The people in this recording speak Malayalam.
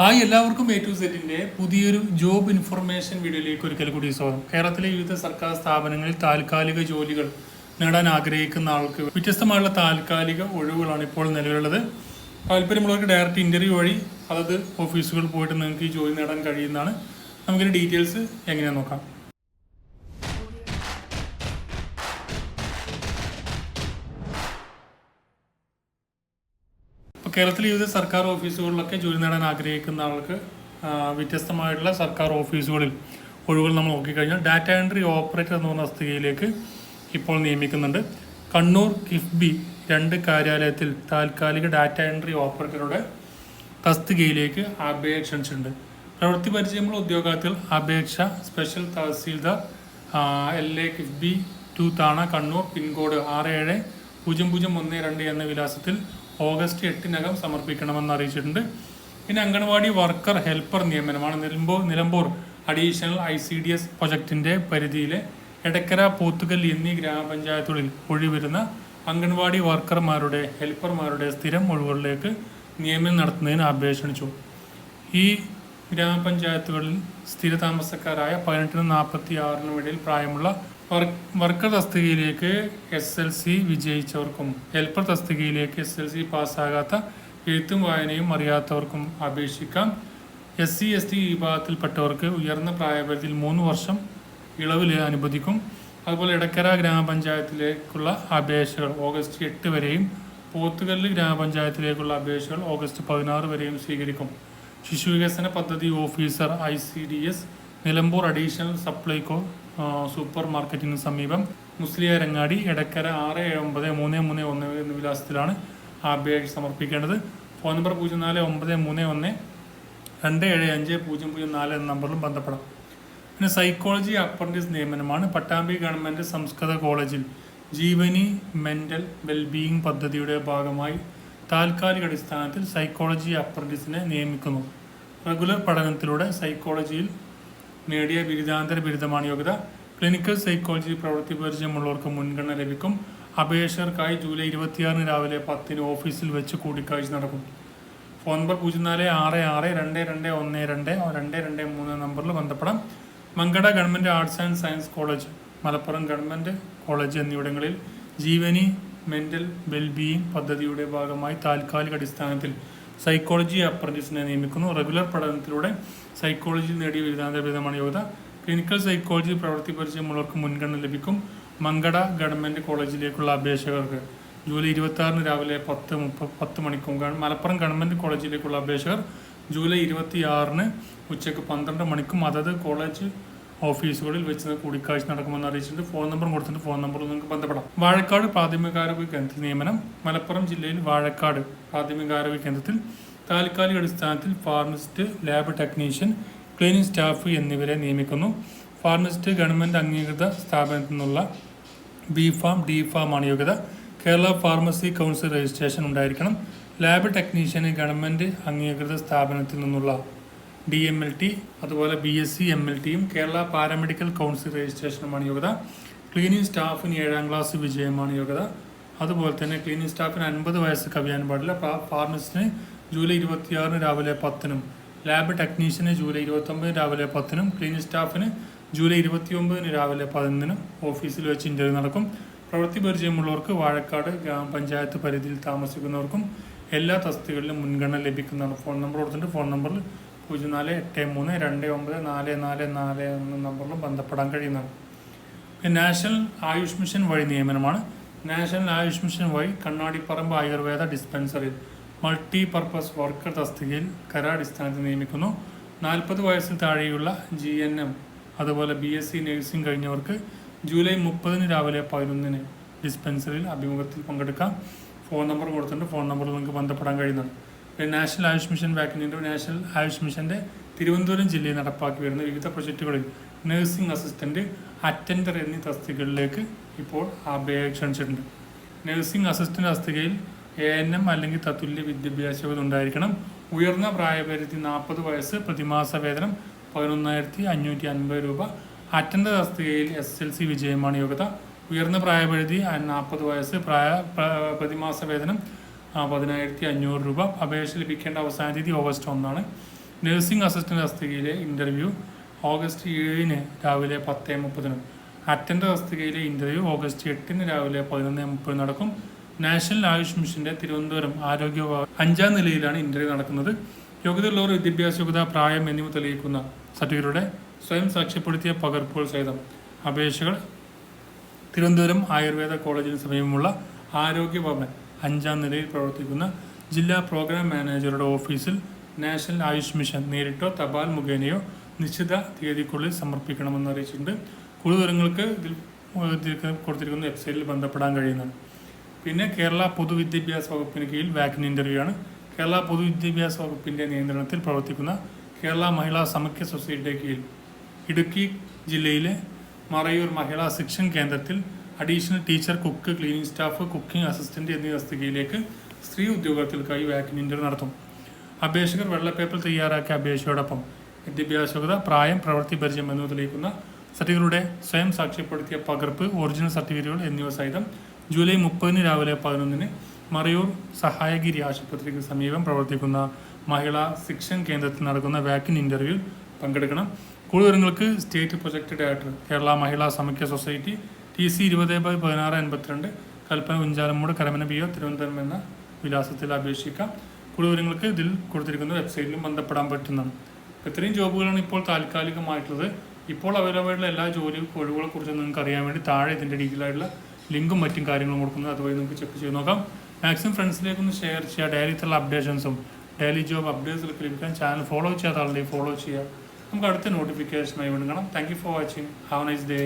ഹായ് എല്ലാവർക്കും എ ടു സെറ്റിന്റെ പുതിയൊരു ജോബ് ഇൻഫർമേഷൻ വീഡിയോയിലേക്ക് ഒരിക്കൽ കൂടി സ്വാഗതം. കേരളത്തിലെ വിവിധ സർക്കാർ സ്ഥാപനങ്ങളിൽ താൽക്കാലിക ജോലികൾ നേടാൻ ആഗ്രഹിക്കുന്ന ആൾക്ക് വ്യത്യസ്തമായുള്ള താൽക്കാലിക ഒഴിവുകളാണ് ഇപ്പോൾ നിലവിലുള്ളത്. താല്പര്യമുള്ളവർക്ക് ഡയറക്റ്റ് ഇന്റർവ്യൂ വഴി അതത് ഓഫീസുകൾ പോയിട്ട് നിങ്ങൾക്ക് ഈ ജോലി നേടാൻ കഴിയുന്നതാണ്. നമുക്കിന്റെ ഡീറ്റെയിൽസ് എങ്ങനെയാണെന്ന് നോക്കാം. ഇപ്പോൾ കേരളത്തിലെ വിവിധ സർക്കാർ ഓഫീസുകളിലൊക്കെ ജോലി നേടാൻ ആഗ്രഹിക്കുന്ന ആൾക്ക് വ്യത്യസ്തമായിട്ടുള്ള സർക്കാർ ഓഫീസുകളിൽ ഒഴിവുകൾ നമ്മൾ നോക്കിക്കഴിഞ്ഞാൽ ഡാറ്റ എൻട്രി ഓപ്പറേറ്റർ എന്ന് പറഞ്ഞ തസ്തികയിലേക്ക് ഇപ്പോൾ നിയമിക്കുന്നുണ്ട്. കണ്ണൂർ കിഫ്ബി രണ്ട് കാര്യാലയത്തിൽ താൽക്കാലിക ഡാറ്റ എൻട്രി ഓപ്പറേറ്ററുടെ തസ്തികയിലേക്ക് അപേക്ഷ ക്ഷണിച്ചിട്ടുണ്ട് പ്രവൃത്തി പരിചയമുള്ള ഉദ്യോഗാർത്ഥികൾ അപേക്ഷ special tahsildar L A KIIFB two Thana Kannur pincode ആറ് ഏഴ് പൂജ്യം പൂജ്യം ഒന്ന് രണ്ട് എന്ന വിലാസത്തിൽ ഓഗസ്റ്റ് എട്ടിനകം സമർപ്പിക്കണമെന്ന് അറിയിച്ചിട്ടുണ്ട്. പിന്നെ anganwadi worker helper നിയമനമാണ്. Nilambur Nilambur additional I C D S പ്രൊജക്ടിന്റെ പരിധിയിലെ എടക്കര പോത്തുകൽ എന്നീ ഗ്രാമപഞ്ചായത്തുകളിൽ ഒഴിവരുന്ന അംഗൻവാടി വർക്കർമാരുടെ ഹെൽപ്പർമാരുടെ സ്ഥിരം ഒഴിവുകളിലേക്ക് നിയമനം നടത്തുന്നതിന് അപേക്ഷണിച്ചു ഈ ഗ്രാമപഞ്ചായത്തുകളിൽ സ്ഥിരതാമസക്കാരായ പതിനെട്ടിനും നാൽപ്പത്തി ആറിനും ഇടയിൽ പ്രായമുള്ള വർക്കർ തസ്തികയിലേക്ക് എസ് എൽ സി വിജയിച്ചവർക്കും ഹെൽപ്പർ തസ്തികയിലേക്ക് എസ് എൽ സി പാസ്സാകാത്ത എഴുത്തും വായനയും അറിയാത്തവർക്കും അപേക്ഷിക്കാം. എസ് സി എസ് ടി വിഭാഗത്തിൽപ്പെട്ടവർക്ക് ഉയർന്ന പ്രായപരിധിയിൽ മൂന്ന് വർഷം ഇളവിൽ അനുവദിക്കും. അതുപോലെ ഇടക്കര ഗ്രാമപഞ്ചായത്തിലേക്കുള്ള അപേക്ഷകൾ ഓഗസ്റ്റ് എട്ട് വരെയും പോത്തുകല്ല് ഗ്രാമപഞ്ചായത്തിലേക്കുള്ള അപേക്ഷകൾ ഓഗസ്റ്റ് പതിനാറ് വരെയും സ്വീകരിക്കും. ശിശു വികസന പദ്ധതി officer I C D S Nilambur additional Supplyco super മാർക്കറ്റിന് സമീപം മുസ്ലിയാരങ്ങാടി എടക്കര ആറ് ഏഴ് ഒമ്പത് മൂന്ന് മൂന്ന് ഒന്ന് എന്ന വിലാസത്തിലാണ് ആ അപേക്ഷ സമർപ്പിക്കേണ്ടത്. ഫോൺ നമ്പർ പൂജ്യം നാല് ഒമ്പത് മൂന്ന് ഒന്ന് രണ്ട് ഏഴ് അഞ്ച് പൂജ്യം പൂജ്യം നാല് എന്ന നമ്പറിലും ബന്ധപ്പെടാം. പിന്നെ സൈക്കോളജി അപ്രന്റീസ് നിയമനമാണ്. പട്ടാമ്പി ഗവൺമെന്റ് സംസ്കൃത കോളേജിൽ ജീവനി മെന്റൽ വെൽബീയിങ് പദ്ധതിയുടെ ഭാഗമായി താൽക്കാലിക അടിസ്ഥാനത്തിൽ സൈക്കോളജി അപ്രന്റീസിനെ നിയമിക്കുന്നു. റെഗുലർ പഠനത്തിലൂടെ സൈക്കോളജിയിൽ നേടിയ ബിരുദാന്തര ബിരുദമാണ് യോഗ്യത. ക്ലിനിക്കൽ സൈക്കോളജി പ്രവൃത്തി പരിചയമുള്ളവർക്ക് മുൻഗണന ലഭിക്കും. അപേക്ഷകർക്കായി ജൂലൈ ഇരുപത്തിയാറിന് രാവിലെ പത്തിന് ഓഫീസിൽ വെച്ച് കൂടിക്കാഴ്ച നടക്കും. ഫോൺ നമ്പർ പൂജ്യം നാല് ആറ് ആറ് രണ്ട് രണ്ട് ഒന്ന് രണ്ട് രണ്ട് രണ്ട് മൂന്ന് നമ്പറിൽ ബന്ധപ്പെടാം. Mankada government arts and science college Malappuram government college എന്നിവിടങ്ങളിൽ ജീവനി മെന്റൽ വെൽബീയിങ് പദ്ധതിയുടെ ഭാഗമായി താൽക്കാലിക അടിസ്ഥാനത്തിൽ സൈക്കോളജി അപ്രന്റീസിനെ നിയമിക്കുന്നു. റെഗുലർ പഠനത്തിലൂടെ സൈക്കോളജി നേടിയ ബിരുദാന്തര ബിരുദമാണ് യോഗ്യത. ക്ലിനിക്കൽ സൈക്കോളജി പ്രവൃത്തി പരിചയമുള്ളവർക്ക് മുൻഗണന ലഭിക്കും. മങ്കട ഗവൺമെന്റ് കോളേജിലേക്കുള്ള അപേക്ഷകർക്ക് ജൂലൈ ഇരുപത്തി രാവിലെ പത്ത് മുപ്പത് പത്ത് മണിക്കും മലപ്പുറം ഗവൺമെന്റ് കോളേജിലേക്കുള്ള അപേക്ഷകർ ജൂലൈ ഇരുപത്തി ആറിന് ഉച്ചയ്ക്ക് പന്ത്രണ്ട് മണിക്കും അതത് കോളേജ് ഓഫീസുകളിൽ വെച്ച് കൂടിക്കാഴ്ച നടക്കുമെന്ന് അറിയിച്ചിട്ടുണ്ട്. ഫോൺ നമ്പർ കൊടുത്തിട്ടുണ്ട്. ഫോൺ നമ്പറിൽ നിങ്ങൾക്ക് ബന്ധപ്പെടാം. വാഴക്കാട് പ്രാഥമികാരോഗ്യ കേന്ദ്രത്തിൽ നിയമനം. മലപ്പുറം ജില്ലയിൽ വാഴക്കാട് പ്രാഥമികാരോഗ്യ കേന്ദ്രത്തിൽ താൽക്കാലിക അടിസ്ഥാനത്തിൽ pharmacist lab technician cleaning staff എന്നിവരെ നിയമിക്കുന്നു. ഫാർമസിസ്റ്റ് ഗവൺമെന്റ് അംഗീകൃത സ്ഥാപനത്തിൽ നിന്നുള്ള ബി ഫാം ഡി ഫാം ആണ് യോഗ്യത. കേരള ഫാർമസി കൗൺസിൽ രജിസ്ട്രേഷൻ ഉണ്ടായിരിക്കണം. ലാബ് ടെക്നീഷ്യന് ഗവൺമെന്റ് അംഗീകൃത സ്ഥാപനത്തിൽ നിന്നുള്ള ഡി എം എൽ ടി അതുപോലെ B S C M L ടിയും കേരള പാരാമെഡിക്കൽ കൗൺസിൽ രജിസ്ട്രേഷനുമാണ് യോഗ്യത. ക്ലീനിങ് സ്റ്റാഫിന് ഏഴാം ക്ലാസ് വിജയമാണ് യോഗ്യത. അതുപോലെ തന്നെ ക്ലീനിങ് സ്റ്റാഫിന് അൻപത് വയസ്സ് കവിയാൻ പാടില്ല. ഫാർമസിസ്റ്റിന് ജൂലൈ ഇരുപത്തിയാറിന് രാവിലെ പത്തിനും ലാബ് ടെക്നീഷ്യന് ജൂലൈ ഇരുപത്തൊമ്പതിന് രാവിലെ പത്തിനും ക്ലീനിങ് സ്റ്റാഫിന് ജൂലൈ ഇരുപത്തിയൊമ്പതിന് രാവിലെ പതിനൊന്നിനും ഓഫീസിൽ വെച്ച് ഇന്റർവ്യൂ നടക്കും. പ്രവൃത്തി പരിചയമുള്ളവർക്ക് വാഴക്കാട് ഗ്രാമപഞ്ചായത്ത് പരിധിയിൽ താമസിക്കുന്നവർക്കും എല്ലാ തസ്തികളിലും മുൻഗണന ലഭിക്കുന്നതാണ്. ഫോൺ നമ്പർ കൊടുത്തിട്ടുണ്ട് ഫോൺ നമ്പറിൽ പൂജ്യം നാല് എട്ട് മൂന്ന് രണ്ട് ഒമ്പത് നാല് നാല് നാല് എന്ന നമ്പറിലും ബന്ധപ്പെടാൻ കഴിയുന്നതാണ്. നാഷണൽ ആയുഷ് മിഷൻ വഴി നിയമനമാണ്. നാഷണൽ ആയുഷ് മിഷൻ വഴി കണ്ണാടിപ്പറമ്പ് ആയുർവേദ ഡിസ്പെൻസറിൽ മൾട്ടി പർപ്പസ് വർക്കർ തസ്തികയിൽ കരാടിസ്ഥാനത്തിൽ നിയമിക്കുന്നു. നാൽപ്പത് വയസ്സിൽ താഴെയുള്ള ജി എൻ എം അതുപോലെ ബി എസ് സി നഴ്സിംഗ് കഴിഞ്ഞവർക്ക് ജൂലൈ മുപ്പതിന് രാവിലെ പതിനൊന്നിന് ഡിസ്പെൻസറിയിൽ അഭിമുഖത്തിൽ പങ്കെടുക്കാം. ഫോൺ നമ്പർ കൊടുത്തിട്ടുണ്ട്. ഫോൺ നമ്പറിൽ നിങ്ങൾക്ക് ബന്ധപ്പെടാൻ കഴിയുന്നതാണ്. പിന്നെ നാഷണൽ ആയുഷ് മിഷൻ വാക്കിനിന്റെ നാഷണൽ ആയുഷ് മിഷന്റെ തിരുവനന്തപുരം ജില്ലയിൽ നടപ്പാക്കി വരുന്ന വിവിധ പ്രൊജക്റ്റുകളിൽ നഴ്സിംഗ് അസിസ്റ്റന്റ് അറ്റൻഡർ എന്നീ തസ്തികകളിലേക്ക് ഇപ്പോൾ അപേക്ഷ ക്ഷണിച്ചിട്ടുണ്ട്. നഴ്സിംഗ് അസിസ്റ്റന്റ് തസ്തികയിൽ എ എൻ എം അല്ലെങ്കിൽ തത്തുല്യ വിദ്യാഭ്യാസ ഉണ്ടായിരിക്കണം. ഉയർന്ന പ്രായപരിധി നാൽപ്പത് വയസ്സ് പ്രതിമാസ വേതനം പതിനൊന്നായിരത്തി അഞ്ഞൂറ്റി അൻപത് രൂപ. അറ്റൻഡർ തസ്തികയിൽ എസ് എൽ സി വിജയമാണ് യോഗ്യത. ഉയർന്ന പ്രായപരിധി നാൽപ്പത് വയസ്സ് പ്രായ പ്രതിമാസ വേതനം പതിനായിരത്തി അഞ്ഞൂറ് രൂപ അപേക്ഷ ലഭിക്കേണ്ട അവസാന തീയതി ഓഗസ്റ്റ് ഒന്നാണ്. നഴ്സിംഗ് അസിസ്റ്റന്റ് തസ്തികയിലെ ഇന്റർവ്യൂ ഓഗസ്റ്റ് ഏഴിന് രാവിലെ പത്ത് മുപ്പതിന്. അറ്റൻഡർ തസ്തികയിലെ ഇന്റർവ്യൂ ഓഗസ്റ്റ് എട്ടിന് രാവിലെ പതിനൊന്ന് മുപ്പത് നടക്കും. നാഷണൽ ആയുഷ് മിഷന്റെ തിരുവനന്തപുരം ആരോഗ്യ അഞ്ചാം നിലയിലാണ് ഇന്റർവ്യൂ നടക്കുന്നത്. യോഗ്യതയുള്ളവർ വിദ്യാഭ്യാസ യോഗ്യത പ്രായം എന്നിവ തെളിയിക്കുന്ന സർട്ടിഫിക്കറ്റുകളുടെ സ്വയം സാക്ഷ്യപ്പെടുത്തിയ പകർപ്പുകൾ സഹിതം അപേക്ഷകൾ തിരുവനന്തപുരം ആയുർവേദ കോളേജിന് സമീപമുള്ള ആരോഗ്യ ഭവൻ അഞ്ചാം നിലയിൽ പ്രവർത്തിക്കുന്ന ജില്ലാ പ്രോഗ്രാം മാനേജറുടെ ഓഫീസിൽ നാഷണൽ ആയുഷ് മിഷൻ നേരിട്ടോ തപാൽ മുഖേനയോ നിശ്ചിത തീയതിക്കുള്ളിൽ സമർപ്പിക്കണമെന്ന് അറിയിച്ചിട്ടുണ്ട്. കൂടുതൽ വിവരങ്ങൾക്ക് ഇതിൽ കൊടുത്തിരിക്കുന്ന വെബ്സൈറ്റിൽ ബന്ധപ്പെടാൻ കഴിയുന്നതാണ്. പിന്നെ കേരള പൊതുവിദ്യാഭ്യാസ വകുപ്പിന് കീഴിൽ വാക്സിൻ ഇന്റർവ്യൂ ആണ്. കേരള പൊതുവിദ്യാഭ്യാസ വകുപ്പിന്റെ നിയന്ത്രണത്തിൽ പ്രവർത്തിക്കുന്ന കേരള മഹിളാ സമഖ്യ സൊസൈറ്റിയുടെ കീഴിൽ ഇടുക്കി ജില്ലയിലെ മറയൂർ മഹിളാ ശിക്ഷൺ കേന്ദ്രത്തിൽ additional teacher cook cleaning staff cooking assistant എന്നീ തസ്തികയിലേക്ക് സ്ത്രീ ഉദ്യോഗാർത്ഥികൾക്കായി വാക്കിൻ ഇന്റർവ്യൂ നടത്തും. അപേക്ഷകർ വെള്ളപ്പേപ്പർ തയ്യാറാക്കിയ അപേക്ഷയോടൊപ്പം വിദ്യാഭ്യാസ യോഗ്യത പ്രായം പ്രവൃത്തി പരിചയം എന്നിവ തെളിയിക്കുന്ന സർട്ടിഫിക്കറ്റുകളുടെ സ്വയം സാക്ഷ്യപ്പെടുത്തിയ പകർപ്പ് ഒറിജിനൽ സർട്ടിഫിക്കറ്റുകൾ എന്നിവ സഹിതം ജൂലൈ മുപ്പതിന് രാവിലെ പതിനൊന്നിന് മറയൂർ സഹായഗിരി ആശുപത്രിക്ക് സമീപം പ്രവർത്തിക്കുന്ന മഹിളാ ശിക്ഷൻ കേന്ദ്രത്തിൽ നടക്കുന്ന വാക്കിൻ ഇന്റർവ്യൂ പങ്കെടുക്കണം. കൂടുതൽ വിവരങ്ങൾക്ക് state project director Kerala Mahila Samakhya society T C ഇരുപത് ബൈ പതിനാറ് എൺപത്തിരണ്ട് കൽപ്പന കുഞ്ചാലമ്മൂട് കരമന പി ഒ തിരുവനന്തപുരം എന്ന വിലാസത്തിൽ അപേക്ഷിക്കാം. കൂടുതൽ വിവരങ്ങൾക്ക് ഇതിൽ കൊടുത്തിരിക്കുന്ന വെബ്സൈറ്റിലും ബന്ധപ്പെടാൻ പറ്റുന്നതാണ് ഇത്രയും ജോബുകളാണ് ഇപ്പോൾ താൽക്കാലികമായിട്ടുള്ളത്. ഇപ്പോൾ അവൈലബിളുള്ള എല്ലാ ജോലി ഒഴിവുകളെ കുറിച്ച് നിങ്ങൾക്ക് അറിയാൻ വേണ്ടി താഴെ ഇതിന്റെ ഡീറ്റെയിൽ ആയിട്ടുള്ള ലിങ്കും മറ്റും കാര്യങ്ങളും കൊടുക്കുന്നത് അതുവഴി നിങ്ങൾക്ക് ചെക്ക് ചെയ്ത് നോക്കാം. മാക്സിമം ഫ്രണ്ട്സിലേക്കൊന്ന് ഷെയർ ചെയ്യുക ഡെയിലിത്തുള്ള അപ്ഡേഷൻസും ഡെയിലി ജോബ് അപ്ഡേറ്റ്സിലൊക്കെ ലഭിക്കാൻ ചാനൽ ഫോളോ ചെയ്യാത്ത ആളുണ്ടെങ്കിൽ ഫോളോ ചെയ്യുക. നമുക്ക് അടുത്ത നോട്ടിഫിക്കേഷനായി വേണ്ടി കാണാം. Thank you for watching have nice day